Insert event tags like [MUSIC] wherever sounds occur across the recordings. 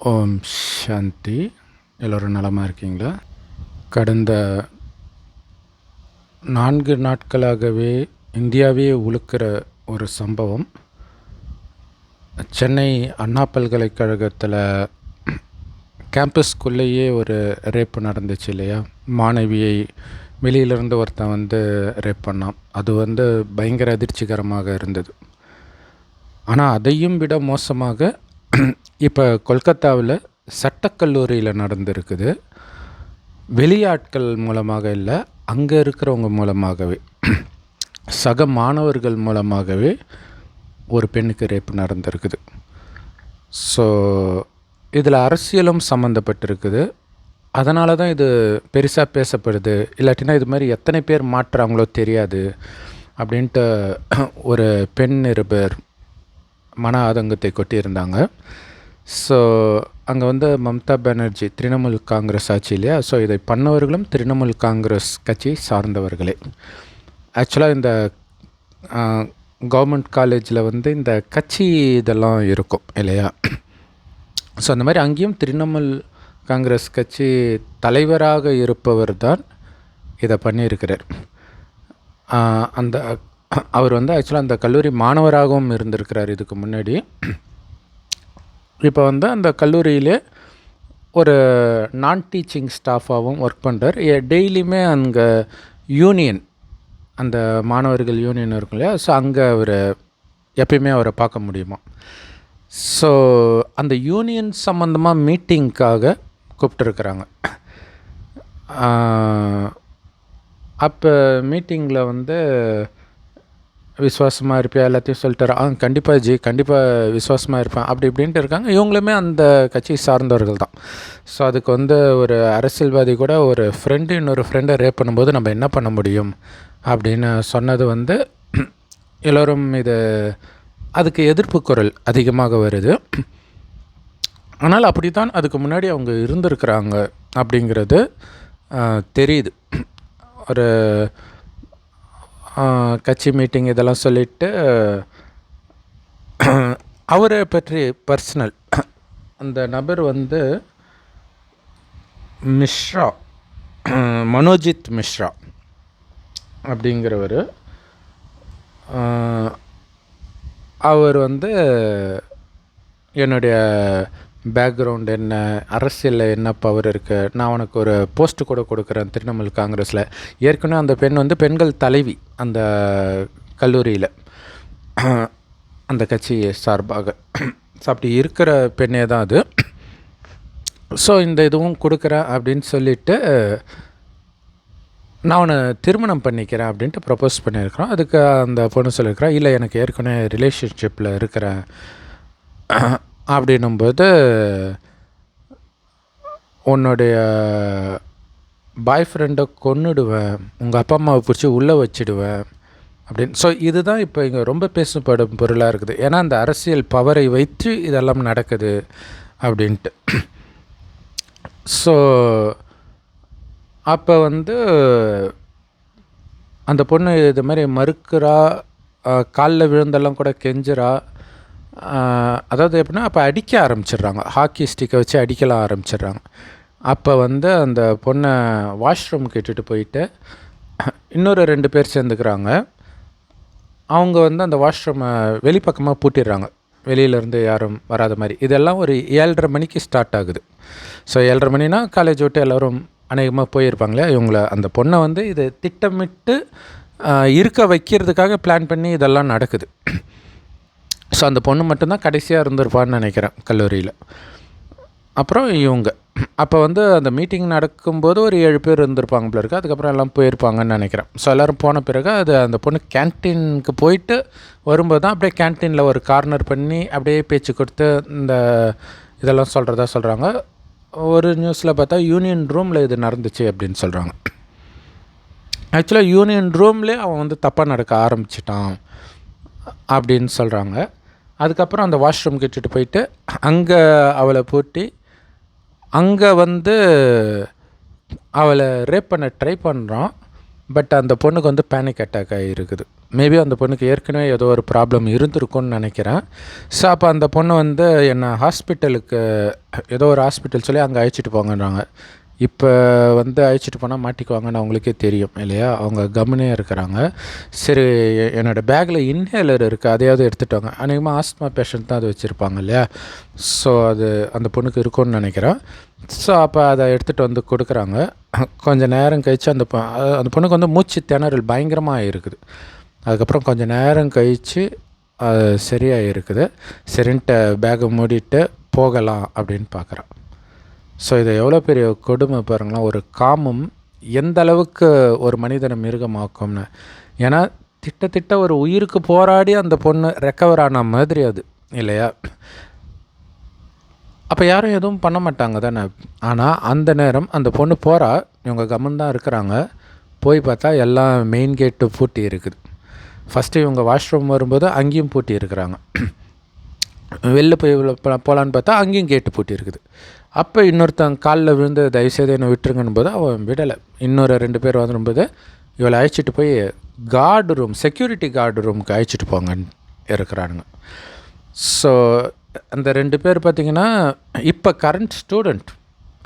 ஓம் சாந்தி. எல்லோரும் நலமாக இருக்கீங்களா? கடந்த நான்கு நாட்களாகவே இந்தியாவே உலுக்கிற ஒரு சம்பவம். சென்னை அண்ணா பல்கலைக்கழகத்தில் கேம்பஸ்குள்ளேயே ஒரு ரேப்பு நடந்துச்சு இல்லையா? மாணவியை வெளியிலிருந்து ஒருத்தன் வந்து ரேப் பண்ணான். அது வந்து பயங்கர அதிர்ச்சிகரமாக இருந்தது. ஆனால் அதையும் விட மோசமாக [CLEARS THROAT] இப்போ கொல்கத்தாவில் சட்டக்கல்லூரியில் நடந்திருக்குது. வெளியாட்கள் மூலமாக இல்லை அங்கே இருக்கிறவங்க மூலமாகவே. [CLEARS THROAT] சக மாணவர்கள் மூலமாகவே ஒரு பெண்ணுக்கு ரேப் நடந்திருக்குது. ஸோ இதில் அரசியலும் சம்மந்தப்பட்டிருக்குது அதனால தான் இது பெருசாக பேசப்படுது. இல்லாட்டினா இது மாதிரி எத்தனை பேர் மாற்றுறாங்களோ தெரியாது. அப்படின்ட்டு ஒரு பெண் நிருபர் மன ஆதங்கத்தை கொட்டியிருந்தாங்க. ஸோ அங்கே வந்து மம்தா பானர்ஜி திரிணாமுல் காங்கிரஸ் ஆட்சி இல்லையா? ஸோ இதை பண்ணவர்களும் திரிணாமுல் காங்கிரஸ் கட்சி சார்ந்தவர்களே. ஆக்சுவலாக இந்த கவர்மெண்ட் காலேஜில் வந்து இந்த கட்சி இதெல்லாம் இருக்கும் இல்லையா? ஸோ அந்த மாதிரி அங்கேயும் திரிணாமுல் காங்கிரஸ் கட்சி தலைவராக இருப்பவர் தான் இதை பண்ணியிருக்கிறார். அந்த அவர் வந்து ஆக்சுவலாக அந்த கல்லூரி மாணவராகவும் இருந்திருக்கிறார் இதுக்கு முன்னாடி. இப்போ வந்து அந்த கல்லூரியிலே ஒரு நான் டீச்சிங் ஸ்டாஃபாகவும் ஒர்க் பண்ணுறார் டெய்லியுமே அங்கே யூனியன் அந்த மாணவர்கள் யூனியன் இருக்கும் இல்லையா? ஸோ அங்கே அவர் எப்பயுமே அவரை பார்க்க முடியுமா? ஸோ அந்த யூனியன் சம்மந்தமாக மீட்டிங்க்காக கூப்பிட்டுருக்குறாங்க. அப்போ மீட்டிங்கில் வந்து விசுவாசமாக இருப்பியா? எல்லாத்தையும் சொல்லிட்டாரு. ஆ கண்டிப்பாக ஜி கண்டிப்பாக விசுவாசமாக இருப்பேன். அப்படி இப்படின்ட்டு இருக்காங்க. இவங்களுமே அந்த கட்சியை சார்ந்தவர்கள் தான். ஸோ அதுக்கு வந்து ஒரு அரசியல்வாதி கூட ஒரு ஃப்ரெண்டு இன்னொரு ஃப்ரெண்டை ரேப் பண்ணும்போது நம்ம என்ன பண்ண முடியும்? அப்படின்னு சொன்னது வந்து [CLEARS THROAT] எல்லோரும் இது அதுக்கு எதிர்ப்பு குரல் அதிகமாக வருது. ஆனால் அப்படி தான் அதுக்கு முன்னாடி அவங்க இருந்திருக்கிறாங்க அப்படிங்கிறது தெரியுது. ஒரு கட்சி மீட்டிங் இதெல்லாம் சொல்லிவிட்டு அவரை பற்றி பர்சனல் அந்த நபர் வந்து மிஸ்ரா மனோஜித் மிஸ்ரா அப்படிங்கிறவர். அவர் வந்து என்னுடைய பேக்ரவுண்ட் என்ன அரசியலில் என்ன பவர் இருக்குது நான் உனக்கு ஒரு போஸ்ட்டு கூட கொடுக்குறேன் திரிணாமுல் காங்கிரஸில். ஏற்கனவே அந்த பெண் வந்து பெண்கள் தலைவி. அந்த கல்லூரியில் [CLEARS THROAT] அந்த கட்சி சார்பாக [CLEARS THROAT] ஸோ அப்படி இருக்கிற பெண்ணே தான் அது. ஸோ இந்த இதுவும் கொடுக்குறேன் அப்படின்னு சொல்லிவிட்டு நான் அவனை திருமணம் பண்ணிக்கிறேன் அப்படின்ட்டு ப்ரப்போஸ் பண்ணியிருக்கிறோம். அதுக்கு அந்த பொண்ணு சொல்லியிருக்கிறா இல்லை எனக்கு ஏற்கனவே ரிலேஷன்ஷிப்பில் இருக்கிறேன் [CLEARS THROAT] அப்படின்னும்போது உன்னுடைய பாய் ஃப்ரெண்டை கொன்னுடுவேன் உங்கள் அப்பா அம்மாவை பிடிச்சி உள்ளே வச்சிடுவேன் அப்படின்னு. ஸோ இதுதான் இப்போ இங்கே ரொம்ப பேசப்படும் பொருளாக இருக்குது. ஏன்னா அந்த அரசியல் பவரை வைத்து இதெல்லாம் நடக்குது அப்படின்ட்டு. ஸோ அப்போ வந்து அந்த பொண்ணு இது மாதிரி மறுக்கிறா காலில் விழுந்தெல்லாம் கூட கெஞ்சுறா. அதாவது எப்படின்னா அப்போ அடிக்க ஆரம்பிச்சிடுறாங்க. ஹாக்கி ஸ்டிக்கை வச்சு அடிக்கலாம் ஆரம்பிச்சிடுறாங்க. அப்போ வந்து அந்த பொண்ணை வாஷ்ரூம் கேட்டுட்டு போயிட்டு இன்னொரு ரெண்டு பேர் சேர்ந்துக்கிறாங்க. அவங்க வந்து அந்த வாஷ்ரூமை வெளிப்பக்கமாக பூட்டிடுறாங்க. வெளியிலேருந்து யாரும் வராத மாதிரி. இதெல்லாம் ஒரு ஏழரை மணிக்கு ஸ்டார்ட் ஆகுது. ஸோ ஏழரை மணினா காலேஜ் விட்டு எல்லோரும் அநேகமாக போயிருப்பாங்களே இவங்கள. அந்த பொண்ணை வந்து இது திட்டமிட்டு இருக்க வைக்கிறதுக்காக பிளான் பண்ணி இதெல்லாம் நடக்குது. ஸோ அந்த பொண்ணு மட்டும்தான் கடைசியாக இருந்திருப்பான்னு நினைக்கிறேன் கல்லூரியில். அப்புறம் இவங்க. அப்போ வந்து அந்த மீட்டிங் நடக்கும்போது ஒரு ஏழு பேர் இருந்திருப்பாங்க போல இருக்குது அதுக்கப்புறம் எல்லாம் போயிருப்பாங்கன்னு நினைக்கிறேன். ஸோ எல்லோரும் போன பிறகு அது அந்த பொண்ணு கேன்டீனுக்கு போயிட்டு வரும்போது தான் அப்படியே கேன்டீனில் ஒரு கார்னர் பண்ணி அப்படியே பேச்சு கொடுத்து இந்த இதெல்லாம் சொல்கிறதா சொல்கிறாங்க ஒரு நியூஸில் பார்த்தா யூனியன் ரூமில் இது நடந்துச்சு அப்படின்னு சொல்கிறாங்க ஆக்சுவலாக யூனியன் ரூம்லேயே அவன் வந்து தப்பாக நடக்க ஆரம்பிச்சிட்டான் அப்படின்னு சொல்கிறாங்க அதுக்கப்புறம் அந்த வாஷ்ரூம் கிட்டுட்டு போயிட்டு அங்கே அவளை பூட்டி அங்கே வந்து அவளை ரேப் பண்ண ட்ரை பண்ணுறான் பட் அந்த பொண்ணுக்கு வந்து பேனிக் அட்டாக் ஆகிருக்குது மேபி அந்த பொண்ணுக்கு ஏற்கனவே ஏதோ ஒரு ப்ராப்ளம் இருந்திருக்கும்னு நினைக்கிறேன். ஸோ அப்போ அந்த பொண்ணு வந்து என்னை ஹாஸ்பிட்டலுக்கு ஏதோ ஒரு ஹாஸ்பிட்டல் சொல்லி அங்கே அழைச்சிட்டு போங்கன்றாங்க. இப்போ வந்து அழைச்சிட்டு போனால் மாட்டிக்குவாங்கன்னு அவங்களுக்கே தெரியும் இல்லையா? அவங்க கம்முனே இருக்கிறாங்க. சரி என்னோடய பேக்கில் இன்ஹேலர் இருக்குது அதையாவது எடுத்துகிட்டு வாங்க அநேகமாக ஆஸ்மா பேஷண்ட் தான் அது வச்சுருப்பாங்க இல்லையா? ஸோ அது அந்த பொண்ணுக்கு இருக்கும்னு நினைக்கிறேன். ஸோ அப்போ அதை எடுத்துகிட்டு வந்து கொடுக்குறாங்க. கொஞ்சம் நேரம் கழித்து அந்த அந்த பொண்ணுக்கு வந்து மூச்சு திணறல் பயங்கரமாக இருக்குது. அதுக்கப்புறம் கொஞ்சம் நேரம் கழித்து அது சரியாக இருக்குது சரின்ட்டு பேக்கை மூடிட்டு போகலாம் அப்படின்னு பார்க்குறான் ஸோ இது எவ்வளோ பெரிய கொடுமை பாருங்களா ஒரு காமம் எந்த அளவுக்கு ஒரு மனிதனை மிருகமாக்கும்னு. ஏன்னா திட்டத்திட்ட ஒரு உயிருக்கு போராடி அந்த பொண்ணு ரெக்கவர் ஆன மாதிரி அது இல்லையா? அப்போ யாரும் எதுவும் பண்ண மாட்டாங்க தானே. ஆனால் அந்த நேரம் அந்த பொண்ணு போகிறா இவங்க கம்மன் இருக்கிறாங்க. போய் பார்த்தா எல்லாம் மெயின் கேட்டு பூட்டி இருக்குது. ஃபஸ்ட்டு இவங்க வாஷ்ரூம் வரும்போது அங்கேயும் பூட்டி இருக்கிறாங்க. வெளில போய் போகலான்னு பார்த்தா அங்கேயும் கேட்டு பூட்டி இருக்குது. அப்போ இன்னொருத்தன் காலில் விழுந்து தயவுசெய்து என்னை விட்டுருங்கன்னு போது அவன் விடலை. இன்னொரு ரெண்டு பேர் வந்துடும்போது இவளை அழைச்சிட்டு போய் கார்டு ரூம் செக்யூரிட்டி கார்டு ரூமுக்கு அழைச்சிட்டு போங்கன்னு இருக்கிறானுங்க. ஸோ அந்த ரெண்டு பேர் பார்த்திங்கன்னா இப்போ கரண்ட் ஸ்டூடெண்ட்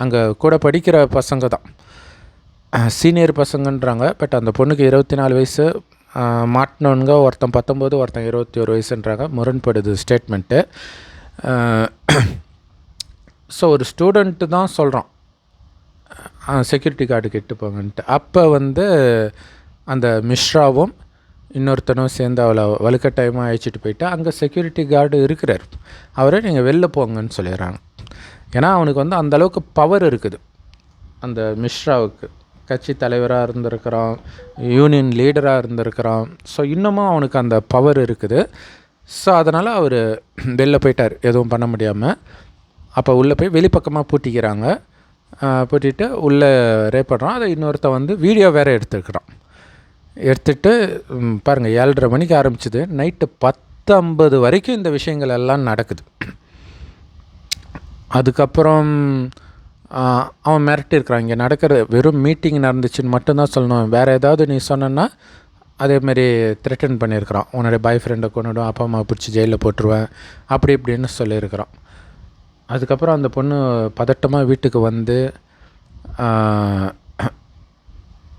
அங்கே கூட படிக்கிற பசங்க தான். சீனியர் பசங்கன்றாங்க பட் அந்த பொண்ணுக்கு இருபத்தி நாலு வயசு மாட்டினவனுங்க ஒருத்தன் பத்தொம்போது ஒருத்தன் இருபத்தி ஒரு வயசுன்றாங்க. முரண்படுது ஸ்டேட்மெண்ட்டு ஸோ ஒரு ஸ்டூடெண்ட்டு தான் சொல்கிறான் செக்யூரிட்டி கார்டு கெட்டு போங்கன்ட்டு. அப்போ வந்து அந்த மிஸ்ராவும் இன்னொருத்தனும் சேர்ந்து அவளை வலுக்கட்டாயமாக அழைச்சிட்டு போயிட்டா. அங்கே செக்யூரிட்டி கார்டு இருக்கிறார். அவரை நீங்கள் வெளில போங்கன்னு சொல்லிடுறாங்க. ஏன்னா அவனுக்கு வந்து அந்த அளவுக்கு பவர் இருக்குது. அந்த மிஸ்ராவுக்கு கட்சி தலைவராக இருந்திருக்கிறான். யூனியன் லீடராக இருந்திருக்கிறான். ஸோ இன்னமும் அவனுக்கு அந்த பவர் இருக்குது. ஸோ அதனால் அவர் வெளில போயிட்டார். எதுவும் பண்ண முடியாமல் அப்போ உள்ளே போய் வெளிப்பக்கமாக பூட்டிக்கிறாங்க. பூட்டிட்டு உள்ளே ரேப் பண்ணுறான் அதை இன்னொருத்தன் வந்து வீடியோ வேறு எடுத்துருக்குறான். எடுத்துட்டு பாருங்கள் ஏழரை மணிக்கு ஆரம்பிச்சது. நைட்டு பத்து ஐம்பது வரைக்கும் இந்த விஷயங்கள் எல்லாம் நடக்குது. அதுக்கப்புறம் அவன் மிரட்டியிருக்கிறான். இங்கே நடக்கிற வெறும் மீட்டிங் நடந்துச்சுன்னு மட்டும்தான் சொல்லணும். வேறு ஏதாவது நீ சொன்னேன்னா அதேமாரி த்ரெட்டன் பண்ணியிருக்கிறான். உன்னுடைய பாய் ஃப்ரெண்டை கொண்டுடும் அப்பா அம்மா பிடிச்சி ஜெயிலில் போட்டுருவேன். அப்படி இப்படின்னு சொல்லியிருக்கிறான். அதுக்கப்புறம் அந்த பொண்ணு பதட்டமாக வீட்டுக்கு வந்து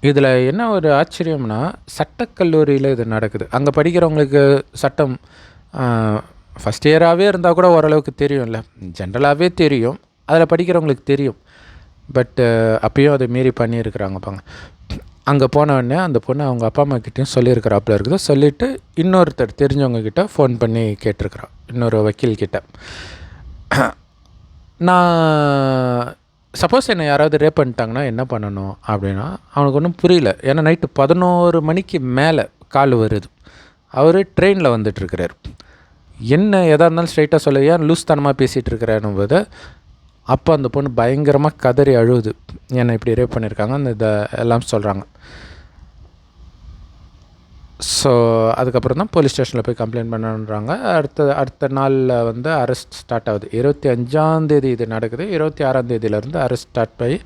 இதில் என்ன ஒரு ஆச்சரியம்னா சட்டக்கல்லூரியில் இது நடக்குது. அங்கே படிக்கிறவங்களுக்கு சட்டம் ஃபஸ்ட் இயராகவே இருந்தால் கூட ஓரளவுக்கு தெரியும்ல. ஜென்ரலாகவே தெரியும். அதில் படிக்கிறவங்களுக்கு தெரியும். பட்டு அப்பயும் அதை மீறி பண்ணியிருக்கிறாங்க பாங்க. அங்கே போனவுடனே அந்த பொண்ணு அவங்க அப்பா அம்மா கிட்டேயும் சொல்லியிருக்கிறாப்புல இருக்குது. சொல்லிவிட்டு இன்னொருத்தர் தெரிஞ்சவங்க கிட்ட ஃபோன் பண்ணி கேட்டிருக்கிறான் இன்னொரு வக்கீல் கிட்ட. நான் சப்போஸ் என்னை யாராவது ரேப் பண்ணிட்டாங்கன்னா என்ன பண்ணணும் அப்படின்னா அவனுக்கு ஒன்றும் புரியல. ஏன்னா நைட்டு பதினோரு மணிக்கு மேலே கால் வருது. அவர் ட்ரெயினில் வந்துட்டுருக்கிறார் என்ன எதாக இருந்தாலும் ஸ்ட்ரைட்டாக சொல்ல ஏன் லூஸ் தனமாக பேசிகிட்டு இருக்கிறாருன்னு போது அப்போ அந்த பொண்ணு பயங்கரமாக கதறி அழுகுது என்னை இப்படி ரேப் பண்ணியிருக்காங்க அந்த இதை எல்லாம் சொல்கிறாங்க ஸோ அதுக்கப்புறம் தான் போலீஸ் ஸ்டேஷனில் போய் கம்ப்ளைண்ட் பண்ணணுன்றாங்க அடுத்த அடுத்த நாளில் வந்து அரெஸ்ட் ஸ்டார்ட் ஆகுது. இருபத்தி அஞ்சாந்தேதி இது நடக்குது. இருபத்தி ஆறாந்தேதியிலேருந்து அரெஸ்ட் ஸ்டார்ட் பண்ணி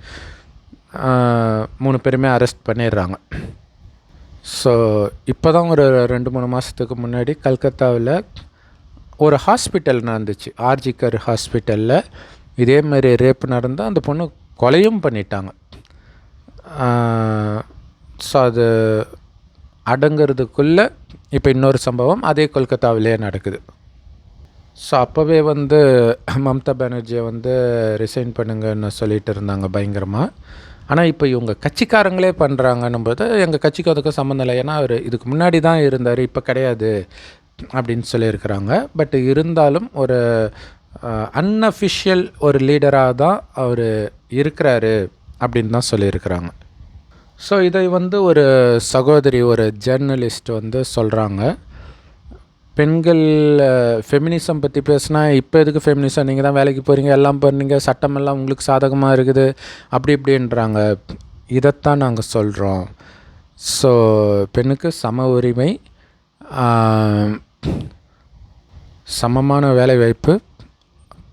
மூணு பேருமே அரெஸ்ட் பண்ணிடுறாங்க. ஸோ இப்போ தான் ஒரு ரெண்டு மூணு மாதத்துக்கு முன்னாடி கல்கத்தாவில் ஒரு ஹாஸ்பிட்டல் நடந்துச்சு. ஆர்ஜிக்கர் ஹாஸ்பிட்டலில் இதே மாதிரி ரேப் நடந்தால் அந்த பொண்ணு கொலையும் பண்ணிட்டாங்க. ஸோ அது அடங்கிறதுக்குள்ளே இப்போ இன்னொரு சம்பவம் அதே கொல்கத்தாவிலே நடக்குது. ஸோ அப்போவே வந்து மம்தா பானர்ஜியை வந்து ரிசைன் பண்ணுங்கன்னு சொல்லிட்டு இருந்தாங்க பயங்கரமாக ஆனால் இப்போ இவங்க கட்சிக்காரங்களே பண்ணுறாங்கன்னும் போது எங்கள் கட்சிக்கு அதுக்கும் சம்மந்தம் இல்லை. ஏன்னா அவர் இதுக்கு முன்னாடி தான் இருந்தார் இப்போ கிடையாது அப்படின்னு சொல்லியிருக்கிறாங்க. பட் இருந்தாலும் ஒரு அன்அஃபிஷியல் ஒரு லீடராக தான் அவர் இருக்கிறாரு அப்படின்னு தான் சொல்லியிருக்கிறாங்க. ஸோ இதை வந்து ஒரு சகோதரி ஒரு ஜேர்னலிஸ்ட் வந்து சொல்கிறாங்க பெண்கள் ஃபெமினிசம் பற்றி பேசுனா இப்போ எதுக்கு ஃபெமினிசம் நீங்கள் தான் வேலைக்கு போகிறீங்க எல்லாம் பண்ணுறீங்க சட்டமெல்லாம் உங்களுக்கு சாதகமாக இருக்குது அப்படி இப்படின்றாங்க. இதைத்தான் நாங்கள் சொல்கிறோம் ஸோ பெண்ணுக்கு சம உரிமை சமமான வேலைவாய்ப்பு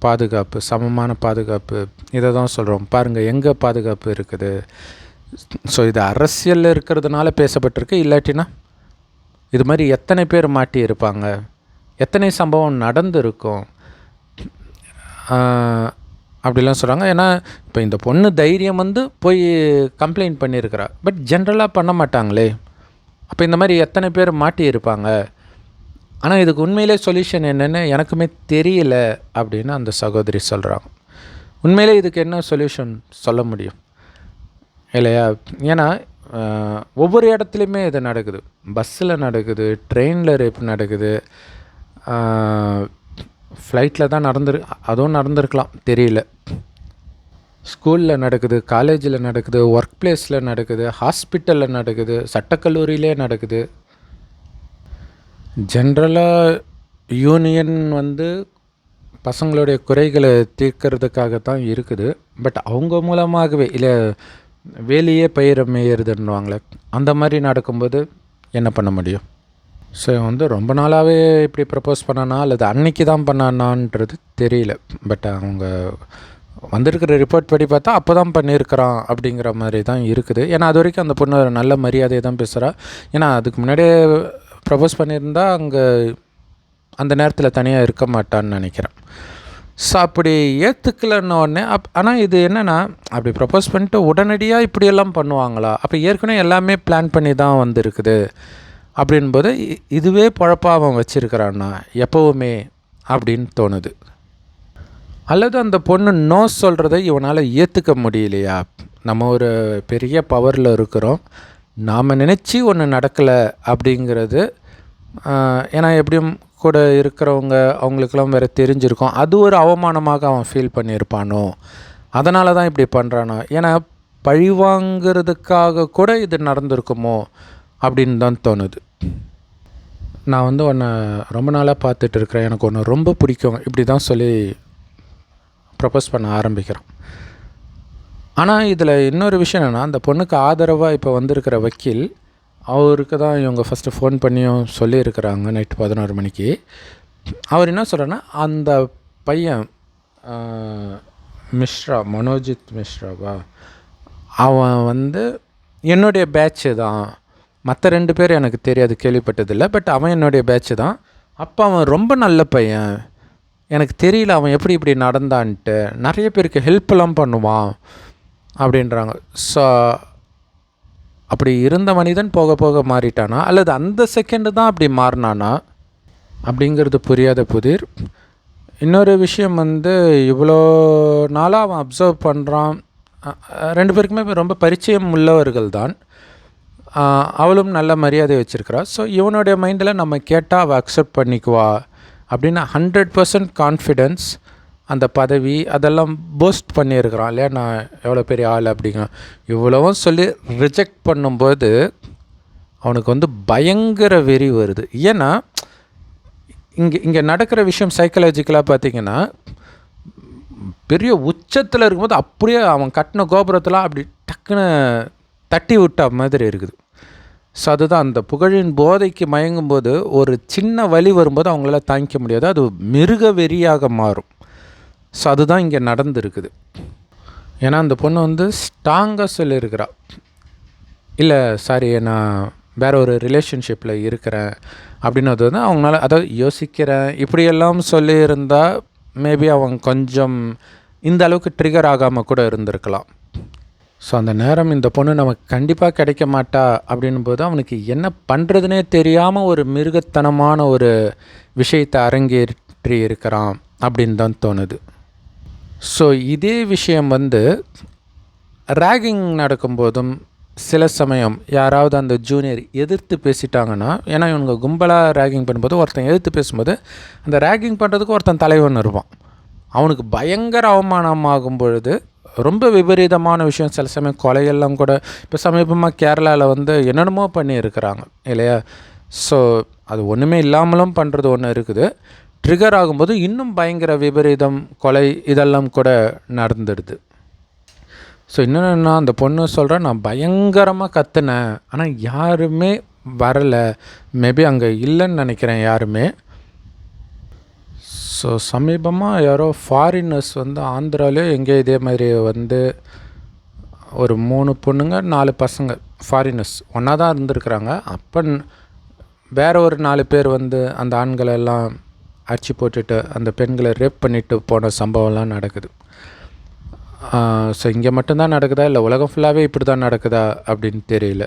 பாதுகாப்பு சமமான பாதுகாப்பு. இதை தான் சொல்கிறோம் பாருங்கள் எங்கே பாதுகாப்பு இருக்குது? ஸோ இது அரசியலில் இருக்கிறதுனால பேசப்பட்டிருக்கு. இல்லாட்டினா இது மாதிரி எத்தனை பேர் மாட்டியிருப்பாங்க எத்தனை சம்பவம் நடந்திருக்கும்? அப்படிலாம் சொல்கிறாங்க ஏன்னா இப்போ இந்த பொண்ணு தைரியம் வந்து போய் கம்ப்ளைண்ட் பண்ணியிருக்கிறா பட் ஜென்ரலாக பண்ண மாட்டாங்களே. அப்போ இந்த மாதிரி எத்தனை பேர் மாட்டியிருப்பாங்க ஆனால் இதுக்கு உண்மையிலே சொல்யூஷன் என்னென்னு எனக்குமே தெரியல அப்படின்னு அந்த சகோதரி சொல்கிறாங்க உண்மையிலே இதுக்கு என்ன சொல்யூஷன் சொல்ல முடியும்? இல்லையா? ஏன்னா ஒவ்வொரு இடத்துலையுமே இது நடக்குது. பஸ்ஸில் நடக்குது ட்ரெயினில் ரேப் நடக்குது. ஃப்ளைட்டில் தான் நடந்துரு அதுவும் நடந்திருக்கலாம் தெரியல. ஸ்கூலில் நடக்குது காலேஜில் நடக்குது ஒர்க் பிளேஸில் நடக்குது ஹாஸ்பிட்டலில் நடக்குது சட்டக்கல்லூரியிலே நடக்குது. ஜென்ரலாக யூனியன் வந்து பசங்களுடைய குறைகளை தீர்க்கறதுக்காக தான் இருக்குது. பட் அவங்க மூலமாகவே இல்லை வேலையே பயிரை மேயறதுன்னுவாங்களே அந்த மாதிரி நடக்கும்போது என்ன பண்ண முடியும்? ஸோ வந்து ரொம்ப நாளாகவே இப்படி ப்ரப்போஸ் பண்ணானா அல்லது அன்னைக்கு தான் பண்ணானான்றது தெரியல. பட் அவங்க வந்திருக்கிற ரிப்போர்ட் படி பார்த்தா அப்போ தான் பண்ணியிருக்கிறான் அப்படிங்கிற மாதிரி தான் இருக்குது. ஏன்னா அது வரைக்கும் அந்த பொண்ணு ஒரு நல்ல மரியாதையை தான் பேசுகிறா ஏன்னா அதுக்கு முன்னாடியே ப்ரப்போஸ் பண்ணியிருந்தா அங்கே அந்த நேரத்தில் தனியாக இருக்க மாட்டான்னு நினைக்கிறேன். ஸோ அப்படி ஏற்றுக்கலன்ன உடனே அப் ஆனால் இது என்னென்னா அப்படி ப்ரப்போஸ் பண்ணிட்டு உடனடியாக இப்படியெல்லாம் பண்ணுவாங்களா? அப்போ ஏற்கனவே எல்லாமே பிளான் பண்ணி தான் வந்திருக்குது. அப்படின்போது இதுவே பொழப்பாக அவன் வச்சுருக்கிறான்னா எப்போவுமே அப்படின்னு தோணுது. அல்லது அந்த பொண்ணு நோ சொல்கிறத இவனால் ஏற்றுக்க முடியலையா? நம்ம ஒரு பெரிய பவரில் இருக்கிறோம். நாம் நினச்சி ஒன்று நடக்கலை அப்படிங்கிறது ஏன்னா எப்படியும் கூட இருக்கிறவங்க அவங்களுக்கெல்லாம் வேறு தெரிஞ்சிருக்கும். அது ஒரு அவமானமாக அவன் ஃபீல் பண்ணியிருப்பானோ? அதனால தான் இப்படி பண்ணுறானோ ஏன்னா பழிவாங்கிறதுக்காக கூட இது நடந்திருக்குமோ? அப்படின்னு தான் தோணுது. நான் வந்து உன்னை ரொம்ப நாளாக பார்த்துட்டு இருக்கிறேன். எனக்கு ஒன்று ரொம்ப பிடிக்கும். இப்படி தான் சொல்லி ப்ரப்போஸ் பண்ண ஆரம்பிக்கிறோம். ஆனால் இதில் இன்னொரு விஷயம் என்னென்னா அந்த பொண்ணுக்கு ஆதரவாக இப்போ வந்திருக்கிற வக்கீல் அவருக்கு தான் இவங்க ஃபஸ்ட்டு ஃபோன் பண்ணியும் சொல்லியிருக்கிறாங்க நைட்டு பதினோரு மணிக்கு. அவர் என்ன சொல்கிறேன்னா அந்த பையன் மிஸ்ரா மனோஜித் மிஸ்ராவா அவன் வந்து என்னுடைய பேட்ச்சு தான். மற்ற ரெண்டு பேர் எனக்கு தெரியாது கேள்விப்பட்டதில்லை பட் அவன் என்னுடைய பேட்ச்சு தான். அப்போ அவன் ரொம்ப நல்ல பையன். எனக்கு தெரியல அவன் எப்படி இப்படி நடந்தான்ட்டு. நிறைய பேருக்கு ஹெல்ப்லாம் பண்ணுவான் அப்படின்றாங்க. ஸோ அப்படி இருந்த மனிதன் போக போக மாறிட்டானா? அல்லது அந்த செகண்டு தான் அப்படி மாறினானா? அப்படிங்கிறது புரியாத புதிர். இன்னொரு விஷயம் வந்து இவ்வளோ நாளாக அவன் அப்சர்வ் பண்ணுறான் ரெண்டு பேருக்குமே ரொம்ப பரிச்சயம் உள்ளவர்கள் தான். அவளும் நல்ல மரியாதை வச்சுருக்கிறா. ஸோ இவனுடைய மைண்டில் நம்ம கேட்டால் அவள் அக்செப்ட் பண்ணிக்குவா. அப்படின்னு ஹண்ட்ரட் பர்சன்ட் கான்ஃபிடென்ஸ் அந்த பதவி அதெல்லாம் போஸ்ட் பண்ணியிருக்கிறான் இல்லையா? நான் எவ்வளோ பெரிய ஆள் அப்படிங்க. இவ்வளவும் சொல்லி ரிஜெக்ட் பண்ணும்போது அவனுக்கு வந்து பயங்கர வெறி வருது. ஏன்னா இங்கே இங்கே நடக்கிற விஷயம் சைக்கலாஜிக்கலாக பார்த்தீங்கன்னா பெரிய உச்சத்தில் இருக்கும்போது அப்படியே அவன் கட்டின கோபுரத்தில் அப்படி டக்குன்னு தட்டி விட்ட மாதிரி இருக்குது. ஸோ அதுதான் அந்த புகழின் போதைக்கு மயங்கும்போது ஒரு சின்ன வலி வரும்போது அவங்களால தாங்கிக்க முடியாது. அது மிருக வெறியாக மாறும். ஸோ அதுதான் இங்கே நடந்துருக்குது. ஏன்னா அந்த பொண்ணு வந்து ஸ்ட்ராங்காக சொல்லியிருக்கிறா. இல்லை சாரி நான் வேற ஒரு ரிலேஷன்ஷிப்பில் இருக்கிறேன் அப்படின்றது வந்து அவங்களால அதாவது யோசிக்கிறேன். இப்படியெல்லாம் சொல்லியிருந்தா மேபி அவங்க கொஞ்சம் இந்த அளவுக்கு ட்ரிகர் ஆகாமல் கூட இருந்திருக்கலாம். ஸோ அந்த நேரம் இந்த பொண்ணு நமக்கு கண்டிப்பாக கிடைக்க மாட்டா அப்படின்னும் போது அவனுக்கு என்ன பண்ணுறதுனே தெரியாமல் ஒரு மிருகத்தனமான ஒரு விஷயத்தை அரங்கேற்றி இருக்கிறான் அப்படின்னு தான் தோணுது. ஸோ இதே விஷயம் வந்து ரேகிங் நடக்கும்போதும் சில சமயம் யாராவது அந்த ஜூனியர் எதிர்த்து பேசிட்டாங்கன்னா ஏன்னா இவங்க கும்பலாக ரேகிங் பண்ணும்போது ஒருத்தன் எதிர்த்து பேசும்போது அந்த ரேகிங் பண்ணுறதுக்கு ஒருத்தன் தலைவன் இருப்பான். அவனுக்கு பயங்கர அவமானமாகும் பொழுது ரொம்ப விபரீதமான விஷயம். சில சமயம் கொலையெல்லாம் கூட இப்போ சமீபமாக கேரளாவில் வந்து என்னென்னமோ பண்ணியிருக்கிறாங்க இல்லையா? ஸோ அது ஒன்றுமே இல்லாமலும் பண்ணுறது ஒன்று இருக்குது. ட்ரிகர் ஆகும்போது இன்னும் பயங்கர விபரீதம் கொலை இதெல்லாம் கூட நடந்துடுது. ஸோ என்னென்னா அந்த பொண்ணு சொல்கிறேன் நான் பயங்கரமாக கற்றுனேன் ஆனால் யாருமே வரலை. மேபி அங்கே இல்லைன்னு நினைக்கிறேன் யாருமே. ஸோ சமீபமாக யாரோ ஃபாரினர்ஸ் வந்து ஆந்திராவிலே எங்கே இதே மாதிரி வந்து ஒரு மூணு பொண்ணுங்க நாலு பசங்க ஃபாரினர்ஸ் ஒன்றா தான் இருந்திருக்கிறாங்க. அப்போ வேற ஒரு நாலு பேர் வந்து அந்த ஆண்களை எல்லாம் அடிச்சு போட்டுட்டு அந்த பெண்களை ரேப் பண்ணிட்டு போன சம்பவம்லாம் நடக்குது. ஸோ இங்கே மட்டும்தான் நடக்குதா? இல்லை உலகம் ஃபுல்லாகவே இப்படி தான் நடக்குதா? அப்படின்னு தெரியல.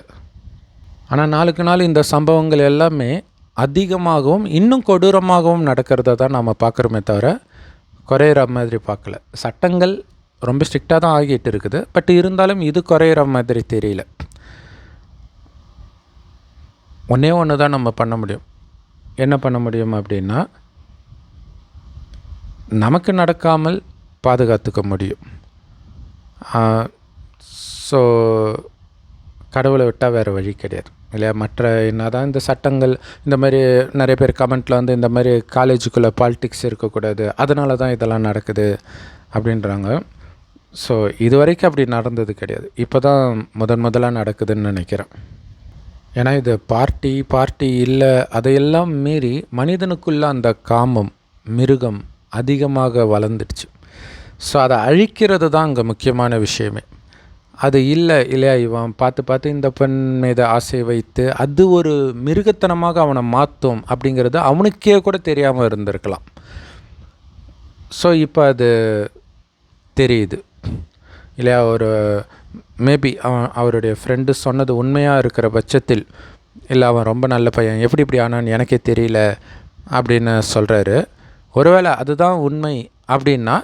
ஆனால் நாளுக்கு நாள் இந்த சம்பவங்கள் எல்லாமே அதிகமாகவும் இன்னும் கொடூரமாகவும் நடக்கிறத தான் நம்ம பார்க்குறோமே தவிர குறையிற மாதிரி பார்க்கல. சட்டங்கள் ரொம்ப ஸ்ட்ரிக்டாக தான் ஆகிட்டு இருக்குது. பட் இருந்தாலும் இது குறையிற மாதிரி தெரியல. ஒன்றே ஒன்று தான் நம்ம பண்ண முடியும். என்ன பண்ண முடியும் அப்படின்னா நமக்கு நடக்காமல் பாதுகாத்துக்க முடியும். ஸோ கடவுளை விட்டால் வேறு வழி கிடையாது இல்லையா? மற்ற என்ன தான் இந்த சட்டங்கள் இந்த மாதிரி நிறைய பேர் கமெண்ட்டில் வந்து இந்த மாதிரி காலேஜுக்குள்ளே பாலிட்டிக்ஸ் இருக்கக்கூடாது அதனால தான் இதெல்லாம் நடக்குது அப்படின்றாங்க. ஸோ இது வரைக்கும் அப்படி நடந்தது கிடையாது. இப்போ தான் முதன் முதலாக நடக்குதுன்னு நினைக்கிறேன். ஏன்னா இது பார்ட்டி பார்ட்டி இல்லை அதையெல்லாம் மீறி மனிதனுக்குள்ள அந்த காமம் மிருகம் அதிகமாக வளர்ந்துடுச்சு. ஸோ அதை அழிக்கிறது தான் அங்கே முக்கியமான விஷயமே. அது இல்லை இல்லையா இவன் பார்த்து பார்த்து இந்த பெண் மீது ஆசை வைத்து அது ஒரு மிருகத்தனமாக அவனை மாற்றும் அப்படிங்கிறது அவனுக்கே கூட தெரியாமல் இருந்திருக்கலாம். ஸோ இப்போ அது தெரியுது. இல்லையா ஒரு மேபி அவன் அவருடைய ஃப்ரெண்டு சொன்னது உண்மையாக இருக்கிற பட்சத்தில் இல்லை அவன் ரொம்ப நல்ல பையன் எப்படி இப்படி ஆனான்னு எனக்கே தெரியல அப்படின்னு சொல்கிறாரு ஒருவேளை அதுதான் உண்மை அப்படின்னா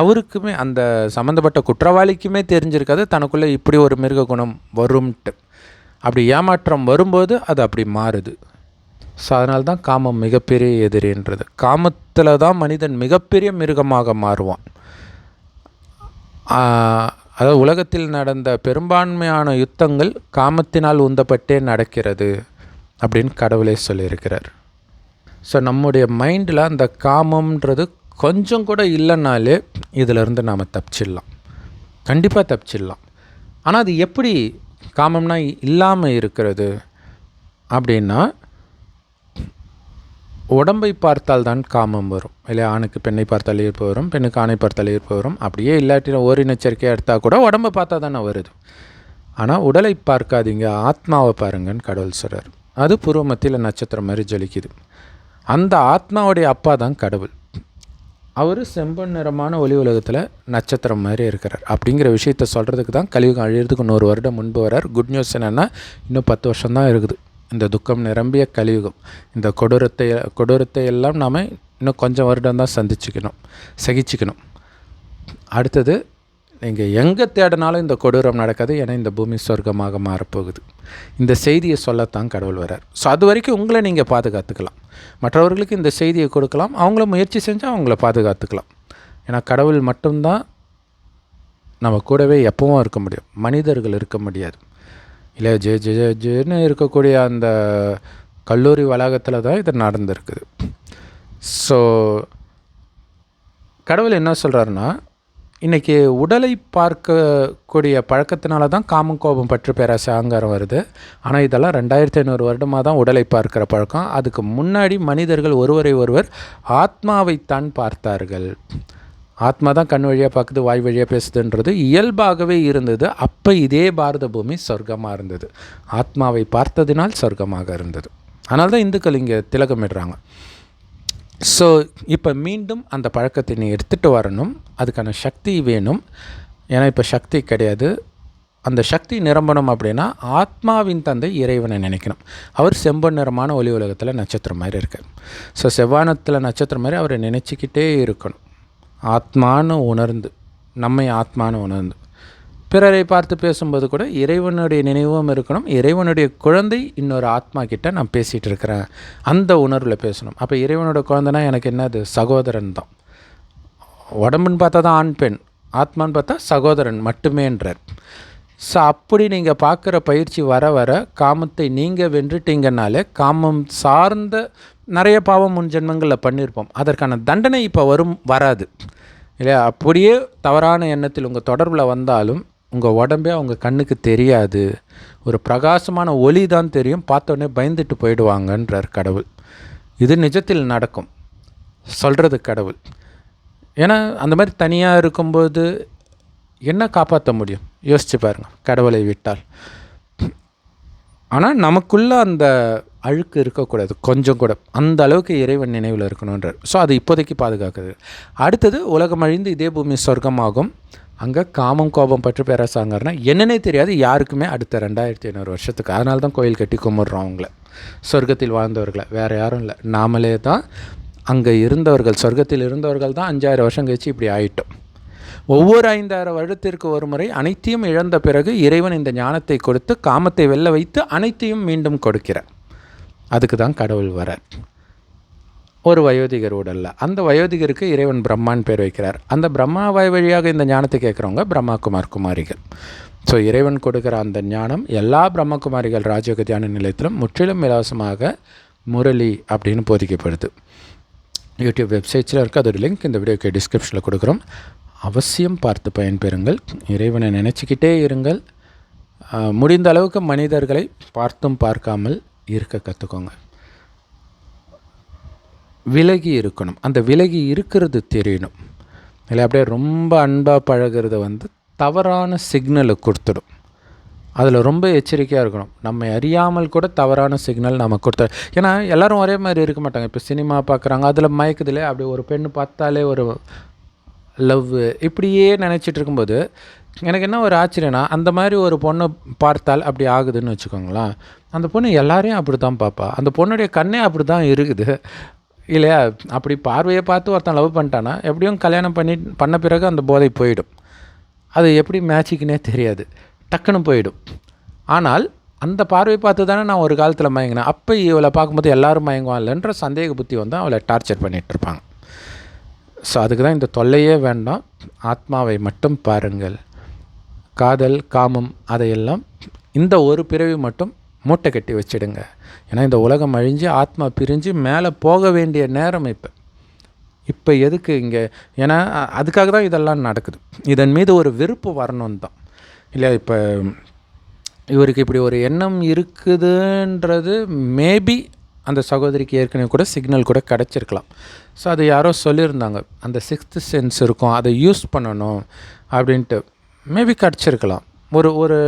அவருக்குமே அந்த சம்மந்தப்பட்ட குற்றவாளிக்குமே தெரிஞ்சிருக்காது தனக்குள்ளே இப்படி ஒரு மிருக குணம் வரும்ன்ட்டு அப்படி ஏமாற்றம் வரும்போது அது அப்படி மாறுது. ஸோ அதனால தான் காமம் மிகப்பெரிய எதிரின்றது காமத்தில் தான் மனிதன் மிகப்பெரிய மிருகமாக மாறுவான். அதாவது உலகத்தில் நடந்த பெரும்பான்மையான யுத்தங்கள் காமத்தினால் உந்தப்பட்டே நடக்கிறது அப்படின்னு கடவுளே சொல்லியிருக்கிறார். ஸோ நம்முடைய மைண்டில் அந்த காமம்ன்றது கொஞ்சம் கூட இல்லைனாலே இதிலிருந்து நாம் தப்பிச்சிடலாம். கண்டிப்பாக தப்பிச்சிடலாம். ஆனால் அது எப்படி காமம்னா இல்லாமல் இருக்கிறது அப்படின்னா உடம்பை பார்த்தால் தான் காமம் வரும். இல்லை ஆணுக்கு பெண்ணை பார்த்தால் ஈர்ப்பு வரும் பெண்ணுக்கு ஆணை பார்த்தால் ஈர்ப்பு வரும். அப்படியே இல்லாட்டி ஓரினச்சரிக்கையாக எடுத்தால் கூட உடம்பை பார்த்தா தானே வருது. ஆனால் உடலை பார்க்காதீங்க ஆத்மாவை பாருங்கன்னு கடவுள் சொல்கிறார் அது புருவமத்தில் நட்சத்திரம் மாதிரி ஜொலிக்குது. அந்த ஆத்மாவுடைய அப்பா தான் கடவுள். அவர் செம்பன் நிறமான ஒளி உலகத்தில் நட்சத்திரம் மாதிரி இருக்கிறார். அப்படிங்கிற விஷயத்த சொல்கிறதுக்கு தான் கலியுகம் அழியிறதுக்கு நூறு வருடம் முன்பு வரார். குட் நியூஸ் என்னென்னா இன்னும் பத்து வருஷம் தான் இருக்குது. இந்த துக்கம் நிரம்பிய கலியுகம். இந்த கொடூரத்தை கொடூரத்தை எல்லாம் நாம் இன்னும் கொஞ்சம் வருடம் தான் சந்திச்சுக்கணும் சகிச்சுக்கணும். அடுத்தது நீங்கள் எங்கே தேடினாலும் இந்த கொடூரம் நடக்காது ஏன்னா இந்த பூமி சொர்க்கமாக மாறப்போகுது. இந்த செய்தியை சொல்லத்தான் கடவுள் வரார் ஸோ அது வரைக்கும் உங்களை நீங்கள் பாதுகாத்துக்கலாம். மற்றவர்களுக்கு இந்த செய்தியை கொடுக்கலாம். அவங்கள முயற்சி செஞ்சால் அவங்கள பாதுகாத்துக்கலாம். ஏன்னா கடவுள் மட்டும்தான் நம்ம கூடவே எப்பவும் இருக்க முடியும். மனிதர்கள் இருக்க முடியாது. இல்லை ஜெ ஜெ ஜே ஜேன்னு இருக்கக்கூடிய அந்த கல்லூரி வளாகத்தில் தான் இது நடந்திருக்குது. ஸோ கடவுள் என்ன சொல்கிறாருன்னா இன்றைக்கி உடலை பார்க்கக்கூடிய பழக்கத்தினால தான் காமம் கோபம் பற்று பேராசை அகங்காரம் வருது. ஆனால் இதெல்லாம் ரெண்டாயிரத்தி ஐநூறு வருடமாக தான் உடலை பார்க்குற பழக்கம். அதுக்கு முன்னாடி மனிதர்கள் ஒருவரை ஒருவர் ஆத்மாவைத்தான் பார்த்தார்கள். ஆத்மா தான் கண் வழியாக பார்க்குது வாய் வழியாக பேசுதுன்றது இயல்பாகவே இருந்தது. அப்போ இதே பாரத பூமி சொர்க்கமாக இருந்தது. ஆத்மாவை பார்த்ததினால் சொர்க்கமாக இருந்தது. அதனால தான் இந்துக்கள் இங்கே திலகமிடுறாங்க. ஸோ இப்போ மீண்டும் அந்த பழக்கத்தை நீ எடுத்துகிட்டு வரணும். அதுக்கான சக்தி வேணும். ஏன்னா இப்போ சக்தி கிடையாது. அந்த சக்தி நிரம்பணும் அப்படின்னா ஆத்மாவின் தந்தை இறைவனை நினைக்கணும். அவர் செம்பன் நிறமான ஒலி உலகத்தில் நட்சத்திரம் மாதிரி இருக்கார். ஸோ செவ்வானத்தில் நட்சத்திரம் மாதிரி அவரை நினச்சிக்கிட்டே இருக்கணும். ஆத்மானு உணர்ந்து நம்மை ஆத்மானு உணர்ந்து. பிறரை பார்த்து பேசும்போது கூட இறைவனுடைய நினைவும் இருக்கணும். இறைவனுடைய குழந்தை இன்னொரு ஆத்மா கிட்ட நான் பேசிகிட்டு இருக்கிறேன். அந்த உணர்வில் பேசணும். அப்போ இறைவனோட குழந்தைனா எனக்கு என்னது? சகோதரன் தான். உடம்புன்னு பார்த்தா தான் ஆண் பெண். ஆத்மான்னு பார்த்தா சகோதரன் மட்டுமேன்றார். ஸோ அப்படி நீங்கள் பார்க்குற பயிற்சி வர வர காமத்தை நீங்கள் வென்றுட்டீங்கனாலே காமம் சார்ந்த நிறைய பாவம் முன் ஜென்மங்களில் பண்ணியிருப்போம் அதற்கான தண்டனை இப்போ வரும் வராது. இல்லையா? அப்படியே தவறான எண்ணத்தில் உங்கள் தொடர்பில் வந்தாலும் உங்கள் உடம்பே அவங்க கண்ணுக்கு தெரியாது. ஒரு பிரகாசமான ஒளி தான் தெரியும். பார்த்தோன்னே பயந்துட்டு போயிடுவாங்கன்றார் கடவுள். இது நிஜத்தில் நடக்கும். சொல்கிறது கடவுள். ஏன்னா அந்த மாதிரி தனியாக இருக்கும்போது என்ன காப்பாற்ற முடியும்? யோசிச்சு பாருங்கள் கடவுளை விட்டால். ஆனால் நமக்குள்ளே அந்த அழுக்கு இருக்கக்கூடாது. கொஞ்சம் கூட. அந்த அளவுக்கு இறைவன் நினைவில் இருக்கணுன்றார் ஸோ அது இப்போதைக்கு பாதுகாக்குது. அடுத்தது உலகம் அழிந்து இதே பூமி சொர்க்கமாகும். அங்கே காமம் கோபம் பற்றி பேரசாங்கன்னா என்னன்னே தெரியாது யாருக்குமே அடுத்த ரெண்டாயிரத்தி ஐநூறு வருஷத்துக்கு. அதனால தான் கோயில் கட்டி கும்பிட்றோம் அவங்கள. சொர்க்கத்தில் வாழ்ந்தவர்களை. வேறு யாரும் இல்லை. நாமளே தான் அங்கே இருந்தவர்கள் சொர்க்கத்தில் இருந்தவர்கள் தான் அஞ்சாயிரம் வருஷம் கழிச்சு இப்படி ஆயிட்டோம். ஒவ்வொரு ஐந்தாயிரம் வருடத்திற்கு ஒரு முறை அனைத்தையும் இழந்த பிறகு இறைவன் இந்த ஞானத்தை கொடுத்து காமத்தை வெல்ல வைத்து அனைத்தையும் மீண்டும் கொடுக்கிறார். அதுக்கு தான் கடவுள் வரார். ஒரு வயோதிகர் உடலில். அந்த வயோதிகருக்கு இறைவன் பிரம்மான் பேர் வைக்கிறார். அந்த பிரம்மா வாய் வழியாக இந்த ஞானத்தை கேட்குறவங்க பிரம்மாகுமார் குமாரிகள். ஸோ இறைவன் கொடுக்குற அந்த ஞானம் எல்லா பிரம்மகுமாரிகள் ராஜயோக தியான நிலையத்திலும் முற்றிலும் இலவசமாக முரளி அப்படின்னு போதிக்கப்படுது. யூடியூப் வெப்சைட்ஸில் இருக்க. அதோட லிங்க் இந்த வீடியோக்கு டிஸ்கிரிப்ஷனில் கொடுக்குறோம். அவசியம் பார்த்து பயன்பெறுங்கள். இறைவனை நினச்சிக்கிட்டே இருங்கள். முடிந்த அளவுக்கு மனிதர்களை பார்த்தும் பார்க்காமல் இருக்க கற்றுக்கோங்க விலகி இருக்கணும். அந்த விலகி இருக்கிறது தெரியணும். இல்லை அப்படியே ரொம்ப அன்பாக பழகிறத வந்து தவறான சிக்னலை கொடுத்துடும். அதில் ரொம்ப எச்சரிக்கையாக இருக்கணும். நம்ம அறியாமல் கூட தவறான சிக்னல் நம்ம கொடுத்த ஏன்னா எல்லோரும் ஒரே மாதிரி இருக்க மாட்டாங்க. இப்போ சினிமா பார்க்குறாங்க அதில் மயக்குதுலே அப்படி ஒரு பெண்ணு பார்த்தாலே ஒரு லவ் இப்படியே நினச்சிட்டு இருக்கும்போது எனக்கு என்ன ஒரு ஆச்சரியம்னா அந்த மாதிரி ஒரு பொண்ணை பார்த்தால் அப்படி ஆகுதுன்னு வச்சுக்கோங்களேன். அந்த பொண்ணு எல்லாரையும் அப்படி தான் பார்ப்பா. அந்த பொண்ணுடைய கண்ணே அப்படி தான் இருக்குது. இல்லையா? அப்படி பார்வையை பார்த்து ஒருத்தன் லவ் பண்ணிட்டானா எப்படியும் கல்யாணம் பண்ணி பண்ண பிறகு அந்த போதை போயிடும். அது எப்படி மேட்சிக்குனே தெரியாது. டக்குன்னு போயிடும். ஆனால் அந்த பார்வை பார்த்து தானே நான் ஒரு காலத்தில் மயங்கினேன். அப்போ இவளை பார்க்கும்போது எல்லோரும் மயங்குவான்லன்ற சந்தேக புத்தி வந்து அவளை டார்ச்சர் பண்ணிகிட்டு இருப்பாங்க. ஸோ அதுக்கு தான் இந்த தொல்லையே வேண்டாம். ஆத்மாவை மட்டும் பாருங்கள். காதல் காமம் அதையெல்லாம் இந்த ஒரு பிறவி மட்டும் மூட்டை கட்டி வச்சிடுங்க. ஏன்னா இந்த உலகம் அழிஞ்சு ஆத்மா பிரிஞ்சு மேலே போக வேண்டிய நேரம் இப்போ. இப்போ எதுக்கு இங்கே? ஏன்னா அதுக்காக தான் இதெல்லாம் நடக்குது. இதன் மீது ஒரு வெறுப்பு வரணும் தான். இல்லை இப்போ இவருக்கு இப்படி ஒரு எண்ணம் இருக்குதுன்றது மேபி அந்த சகோதரிக்கு ஏற்கனவே கூட சிக்னல் கூட கிடச்சிருக்கலாம். ஸோ அது யாரோ சொல்லியிருந்தாங்க. அந்த சிக்ஸ்த்து சென்ஸ் இருக்கும் அதை யூஸ் பண்ணணும் அப்படின்ட்டு. மேபி கிடச்சிருக்கலாம். ஒரு ஒரு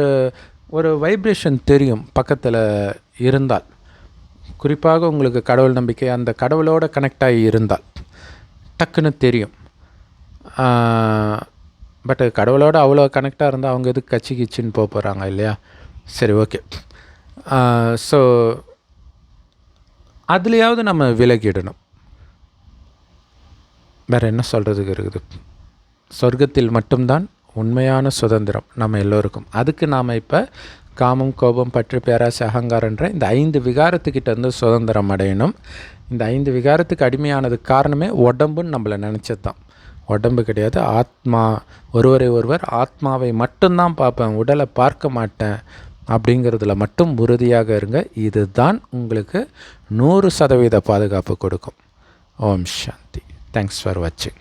ஒரு வைப்ரேஷன் தெரியும் பக்கத்தில் இருந்தால். குறிப்பாக உங்களுக்கு கடவுள் நம்பிக்கை அந்த கடவுளோட கனெக்ட் ஆகி இருந்தால். டக்குன்னு தெரியும். பட் கடவுளோட அவ்வளோ கனெக்டாக இருந்தால் அவங்க எதுக்கு கச்சி கிச்சின்னு போக போகிறாங்க இல்லையா? சரி ஓகே ஸோ அதுலேயாவது நம்ம விலகிடணும். வேறு என்ன சொல்கிறதுக்கு இருக்குது? சொர்க்கத்தில் மட்டும்தான் உண்மையான சுதந்திரம் நம்ம எல்லோருக்கும். அதுக்கு நாம் இப்போ காமம் கோபம் பற்று பேராசை அகங்காரன்ற இந்த ஐந்து விகாரத்துக்கிட்ட வந்து சுதந்திரம் அடையணும். இந்த ஐந்து விகாரத்துக்கு அடிமையானது காரணமே உடம்புன்னு நம்மளை நினச்சது தான். உடம்பு கிடையாது. ஆத்மா ஒருவரை ஒருவர் ஆத்மாவை மட்டும்தான் பார்ப்பேன் உடலை பார்க்க மாட்டேன் அப்படிங்கிறதுல மட்டும் உறுதியாக இருங்க. இதுதான் உங்களுக்கு நூறு சதவீத பாதுகாப்பு கொடுக்கும். ஓம் சாந்தி. தேங்க்ஸ் ஃபார் வாட்சிங்